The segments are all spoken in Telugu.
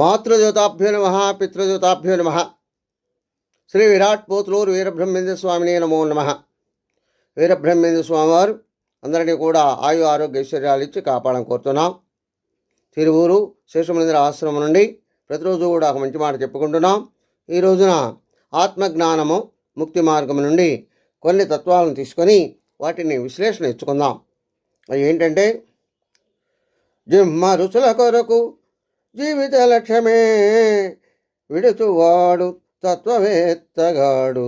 మాతృజ్యోతాభ్యో నమ పితృజ్యోతాభ్యో నమ. శ్రీ విరాట్ పోతులూరు వీరబ్రహ్మేంద్ర స్వామిని నమో నమ. వీరబ్రహ్మేంద్ర స్వామివారు అందరినీ కూడా ఆయు ఆరోగ్య ఐశ్వర్యాలు ఇచ్చి కాపాడని కోరుతున్నాం. తిరువూరు శేషమనేంద్ర ఆశ్రమం నుండి ప్రతిరోజు కూడా ఒక మంచి మాట చెప్పుకుంటున్నాం. ఈ రోజున ఆత్మజ్ఞానము ముక్తి మార్గం నుండి కొన్ని తత్వాలను తీసుకొని వాటిని విశ్లేషణ ఇచ్చుకుందాం. అవి ఏంటంటే జిమ్మ రుచుల కొరకు జీవిత లక్ష్యమే విడుచువాడు తత్వవేత్తగాడు.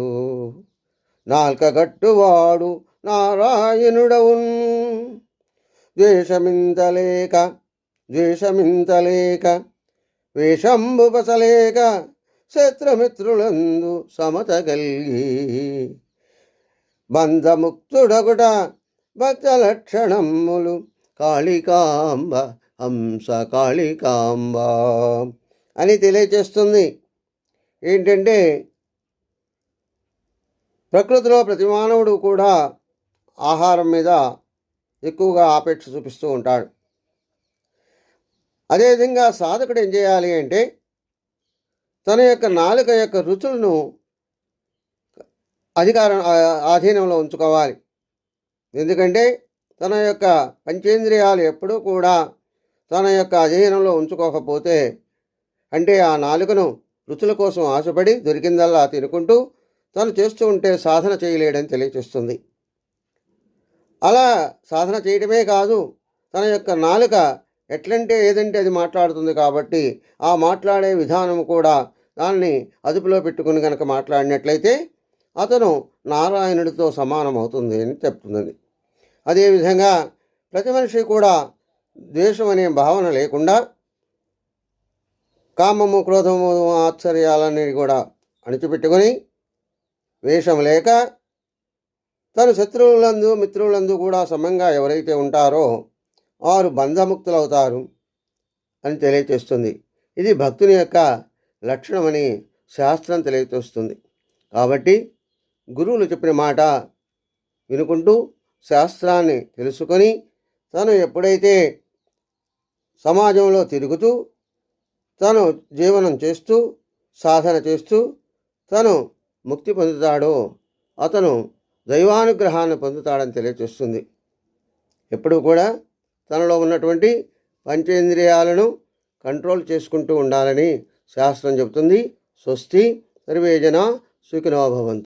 నాల్కగట్టువాడు నారాయణుడవున్. ద్వేషమింతలేక ద్వేషమింతలేక వేషంబుపసలేక శత్రుమిత్రులందు సమత కలిగి. బంధముక్తుడగుట భక్త లక్షణములు కాళికాంబ హంస కాళికాంబ అని తెలియచేస్తుంది. ఏంటంటే ప్రకృతిలో ప్రతి మానవుడు కూడా ఆహారం మీద ఎక్కువగా ఆపేక్ష చూపిస్తూ ఉంటాడు. అదేవిధంగా సాధకుడు ఏం చేయాలి అంటే తన యొక్క నాలుక యొక్క రుచులను అధికారం ఆధీనంలో ఉంచుకోవాలి. ఎందుకంటే తన యొక్క పంచేంద్రియాలు ఎప్పుడూ కూడా తన యొక్క అధీనంలో ఉంచుకోకపోతే అంటే ఆ నాలుకను రుచుల కోసం ఆశపడి దొరికిందల్లా తినుకుంటూ తను చేస్తూ ఉంటే సాధన చేయలేడని తెలియచేస్తుంది. అలా సాధన చేయడమే కాదు తన యొక్క నాలుక ఎట్లంటే ఏదంటే అది మాట్లాడుతుంది కాబట్టి ఆ మాట్లాడే విధానం కూడా దాన్ని అదుపులో పెట్టుకుని కనుక మాట్లాడినట్లయితే అతను నారాయణుడితో సమానం అవుతుంది అని చెప్తుంది. అదేవిధంగా ప్రతి మనిషి కూడా ద్వేషం అనే భావన లేకుండా కామము క్రోధము ఆశ్చర్యాలన్నీ కూడా అణిచిపెట్టుకొని వేషం లేక తను శత్రువులందు మిత్రులందు కూడా సమంగా ఎవరైతే ఉంటారో వారు బంధముక్తులవుతారు అని తెలియచేస్తుంది. ఇది భక్తుని యొక్క లక్షణమని శాస్త్రం తెలియచేస్తుంది. కాబట్టి గురువులు చెప్పిన మాట వినుకుంటూ శాస్త్రాన్ని తెలుసుకొని తను ఎప్పుడైతే సమాజంలో తిరుగుతూ తను జీవనం చేస్తూ సాధన చేస్తూ తను ముక్తి పొందుతాడో అతను దైవానుగ్రహాన్ని పొందుతాడని తెలియచేస్తుంది. ఎప్పుడూ కూడా తనలో ఉన్నటువంటి పంచేంద్రియాలను కంట్రోల్ చేసుకుంటూ ఉండాలని శాస్త్రం చెబుతుంది. స్వస్తి సర్వేజన సుఖినోభవంతు